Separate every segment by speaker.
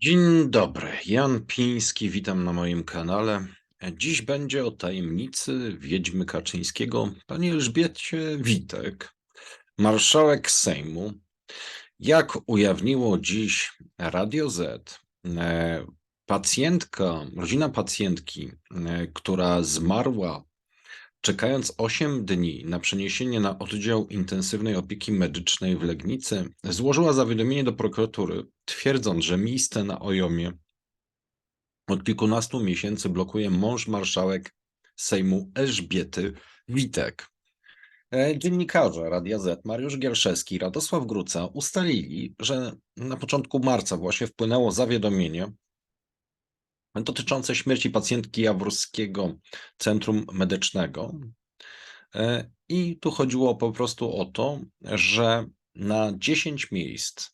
Speaker 1: Dzień dobry, Jan Piński, witam na moim kanale. Dziś będzie o tajemnicy wiedźmy Kaczyńskiego, pani Elżbiecie Witek, marszałek Sejmu. Jak ujawniło dziś Radio Z, e, pacjentka, rodzina pacjentki, e, która zmarła czekając 8 dni na przeniesienie na oddział intensywnej opieki medycznej w Legnicy, złożyła zawiadomienie do prokuratury, twierdząc, że miejsce na Ojomie od kilkunastu miesięcy blokuje mąż marszałek Sejmu Elżbiety Witek. E, Dziennikarze Radia Z, Mariusz Gierszewski i Radosław Gruca ustalili, że na początku marca właśnie wpłynęło zawiadomienie dotyczące śmierci pacjentki Jaworskiego Centrum Medycznego. E, I tu chodziło po prostu o to, że na 10 miejsc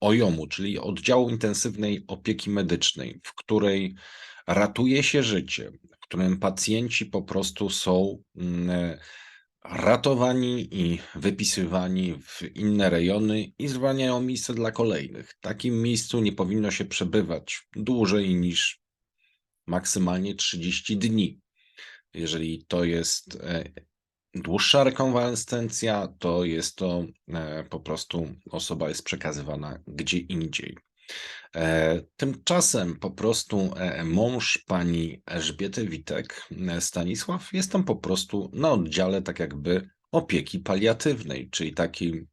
Speaker 1: OJOM-u, czyli oddziału intensywnej opieki medycznej, w której ratuje się życie, w którym pacjenci po prostu są mm, ratowani i wypisywani w inne rejony i zwalniają miejsce dla kolejnych. W takim miejscu nie powinno się przebywać dłużej niż maksymalnie 30 dni. Jeżeli to jest e, dłuższa rekonwalescencja, to jest to e, po prostu osoba jest przekazywana gdzie indziej. E, tymczasem po prostu mąż pani Elżbiety Witek, Stanisław, jest tam po prostu na oddziale tak jakby opieki paliatywnej, czyli taki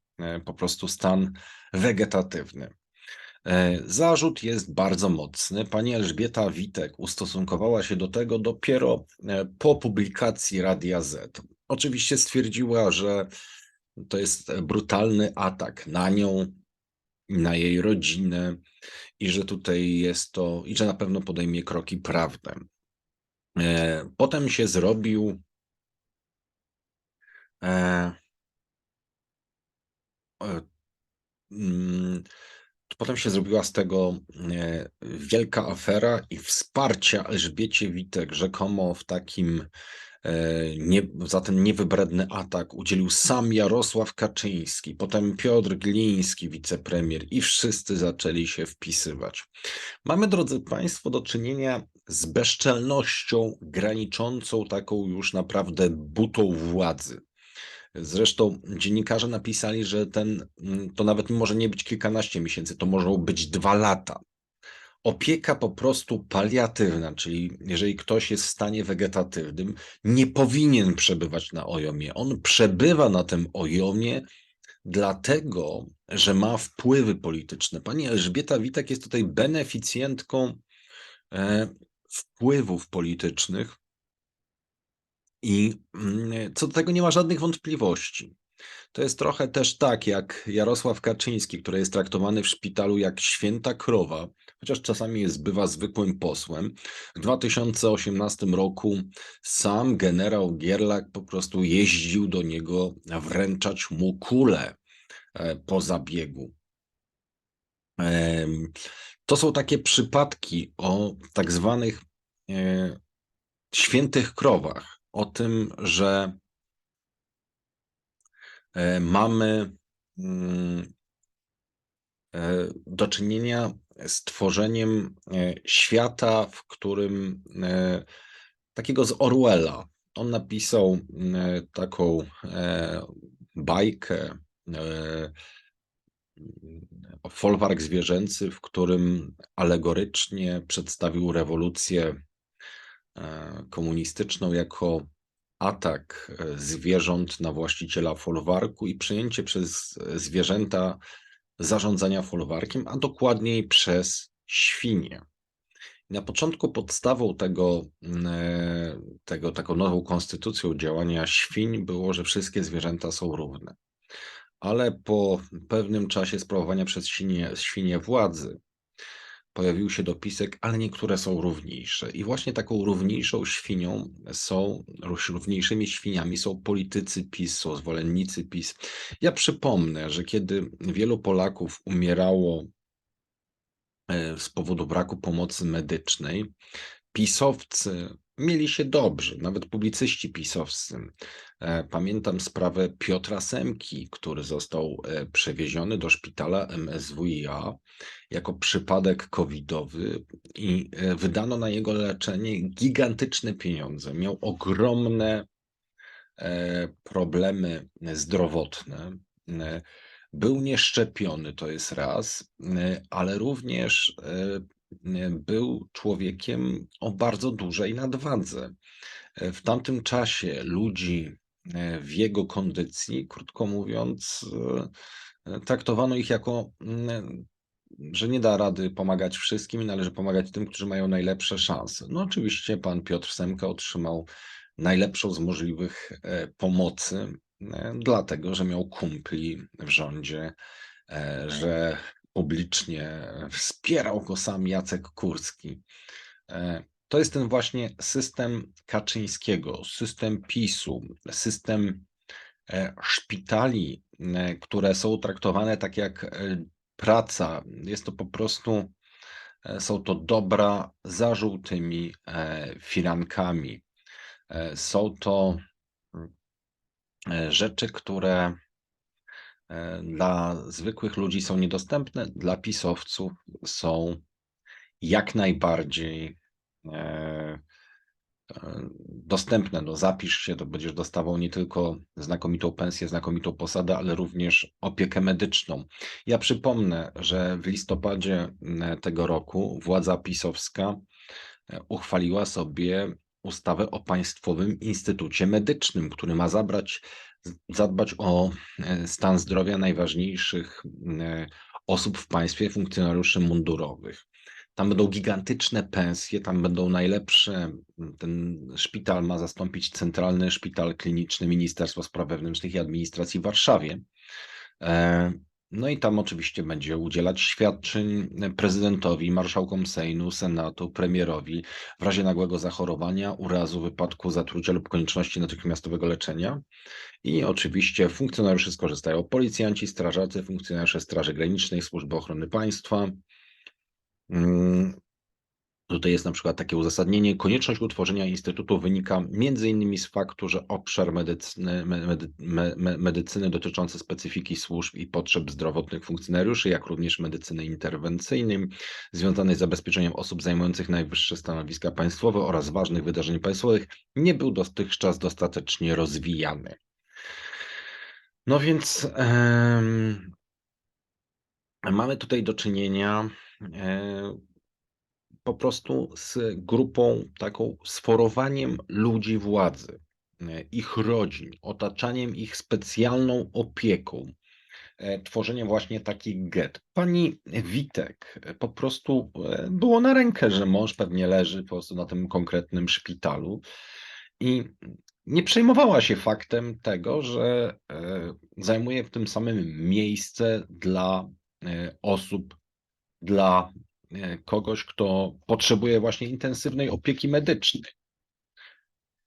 Speaker 1: po prostu stan wegetatywny. E, zarzut jest bardzo mocny. Pani Elżbieta Witek ustosunkowała się do tego dopiero e, po publikacji Radia Z. Oczywiście stwierdziła, że to jest brutalny atak na nią na jej rodzinę i że tutaj jest to, i że na pewno podejmie kroki prawne. E, potem się zrobił e, e, mm, Potem się zrobiła z tego wielka afera i wsparcia Elżbiecie Witek rzekomo w takim nie, za ten niewybredny atak udzielił sam Jarosław Kaczyński, potem Piotr Gliński, wicepremier i wszyscy zaczęli się wpisywać. Mamy, drodzy Państwo, do czynienia z bezczelnością graniczącą taką już naprawdę butą władzy. Zresztą dziennikarze napisali, że ten, mm, to nawet może nie być kilkanaście miesięcy, to może być dwa lata. Opieka po prostu paliatywna, czyli jeżeli ktoś jest w stanie wegetatywnym, nie powinien przebywać na ojomie. On przebywa na tym ojomie dlatego, że ma wpływy polityczne. Pani Elżbieta Witek jest tutaj beneficjentką e, wpływów politycznych i mm, co do tego nie ma żadnych wątpliwości. To jest trochę też tak, jak Jarosław Kaczyński, który jest traktowany w szpitalu jak święta krowa, chociaż czasami jest bywa zwykłym posłem. W 2018 roku sam generał Gierlak po prostu jeździł do niego wręczać mu kulę e, po zabiegu. To są takie przypadki o tak zwanych e, świętych krowach o tym, że mamy mm, e, do czynienia z tworzeniem e, świata, w którym takiego z Orwella. On napisał taką bajkę folwark zwierzęcy, w którym alegorycznie przedstawił rewolucję E, komunistyczną jako atak e, zwierząt na właściciela folwarku i przejęcie przez zwierzęta zarządzania folwarkiem, a dokładniej przez świnie. Na początku podstawą tego, e, tego taką nową konstytucją działania świń było, że wszystkie zwierzęta są równe. Ale po pewnym czasie sprawowania przez świnie, świnie władzy, pojawił się dopisek, ale niektóre są równiejsze. I właśnie taką równiejszą świnią są, równiejszymi świniami są politycy PiS, są zwolennicy PiS. Ja przypomnę, że kiedy wielu Polaków umierało e, z powodu braku pomocy medycznej, pisowcy mieli się dobrze, nawet publicyści pisowscy. E, Pamiętam sprawę Piotra Semki, który został e, przewieziony do szpitala MSWiA jako przypadek covidowy i e, wydano na jego leczenie gigantyczne pieniądze. Miał ogromne problemy zdrowotne. Był nieszczepiony, to jest raz, ale również był człowiekiem o bardzo dużej nadwadze. E, W tamtym czasie ludzi e, w jego kondycji, krótko mówiąc, e, e, traktowano ich jako, mm, że nie da rady pomagać wszystkim i należy pomagać tym, którzy mają najlepsze szanse. No oczywiście pan Piotr Semka otrzymał najlepszą z możliwych e, pomocy, e, dlatego że miał kumpli w rządzie, e, że publicznie wspierał go sam Jacek Kurski. E, To jest ten właśnie system Kaczyńskiego, system PiSu, system e, szpitali, e, które są traktowane tak jak praca. Jest to po prostu, są to dobra za żółtymi firankami. Są to mm, rzeczy, które dla zwykłych ludzi są niedostępne, dla pisowców są jak najbardziej e, e, dostępne. No, zapisz się, to będziesz dostawał nie tylko znakomitą pensję, znakomitą posadę, ale również opiekę medyczną. Ja przypomnę, że w listopadzie m, tego roku władza pisowska e, uchwaliła sobie ustawę o Państwowym Instytucie Medycznym, który ma zabrać, zadbać o e, stan zdrowia najważniejszych e, osób w państwie, funkcjonariuszy mundurowych. Tam będą gigantyczne pensje, tam będą najlepsze. Ten szpital ma zastąpić Centralny Szpital Kliniczny Ministerstwa Spraw Wewnętrznych i Administracji w Warszawie. No i tam oczywiście będzie udzielać świadczeń prezydentowi, marszałkom Sejmu, Senatu, premierowi w razie nagłego zachorowania, urazu, wypadku, zatrucia lub konieczności natychmiastowego leczenia. I oczywiście funkcjonariusze skorzystają, policjanci, strażacy, funkcjonariusze Straży Granicznej, Służby Ochrony Państwa. Tutaj jest na przykład takie uzasadnienie. Konieczność utworzenia instytutu wynika innymi z faktu, że obszar medycyny, me- medy, me, me- medycyny dotyczący specyfiki służb i potrzeb zdrowotnych funkcjonariuszy, jak również medycyny interwencyjnej, związanej z zabezpieczeniem osób zajmujących najwyższe stanowiska państwowe oraz ważnych wydarzeń państwowych, nie był dotychczas dostatecznie rozwijany. No więc em, mamy tutaj do czynienia e, po prostu z grupą, taką sforowaniem ludzi władzy, e, ich rodzin, otaczaniem ich specjalną opieką, e, tworzeniem właśnie takich get. Pani Witek e, po prostu było na rękę, że mąż pewnie leży po prostu na tym konkretnym szpitalu i nie przejmowała się faktem tego, że zajmuje w tym samym miejsce dla osób, dla kogoś, kto potrzebuje właśnie intensywnej opieki medycznej.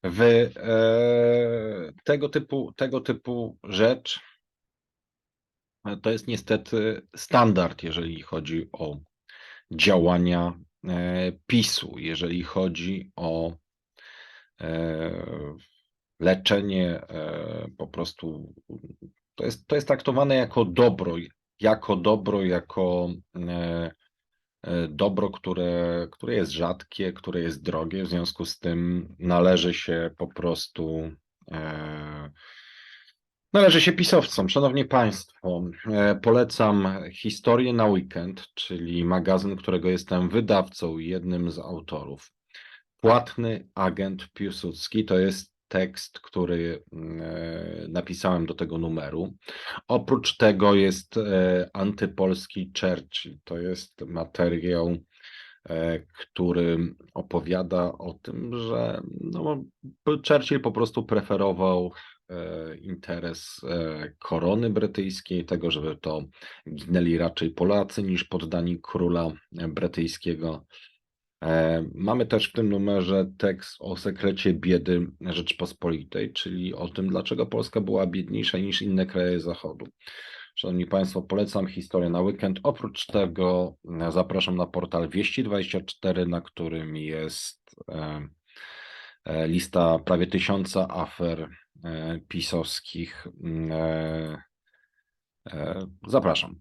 Speaker 1: W e, tego typu, tego typu rzecz e, to jest niestety standard, jeżeli chodzi o działania e, PiSu, jeżeli chodzi o e, leczenie e, po prostu. To jest, to jest traktowane jako dobro, jako dobro, jako e, e, dobro, które, które jest rzadkie, które jest drogie, w związku z tym należy się po prostu e, należy się pisowcom. Szanowni Państwo, e, polecam Historię na weekend, czyli magazyn, którego jestem wydawcą i jednym z autorów. Płatny agent Piłsudski to jest tekst, który e, napisałem do tego numeru. Oprócz tego jest e, antypolski Churchill. To jest materiał, e, który opowiada o tym, że no, Churchill po prostu preferował interes korony brytyjskiej, tego, żeby to ginęli raczej Polacy niż poddani króla brytyjskiego. E, Mamy też w tym numerze tekst o sekrecie biedy Rzeczpospolitej, czyli o tym, dlaczego Polska była biedniejsza niż inne kraje Zachodu. Szanowni Państwo, polecam historię na weekend. Oprócz tego e, zapraszam na portal Wieści24, na którym jest e, lista prawie tysiąca afer pisowskich. Mm, Zapraszam.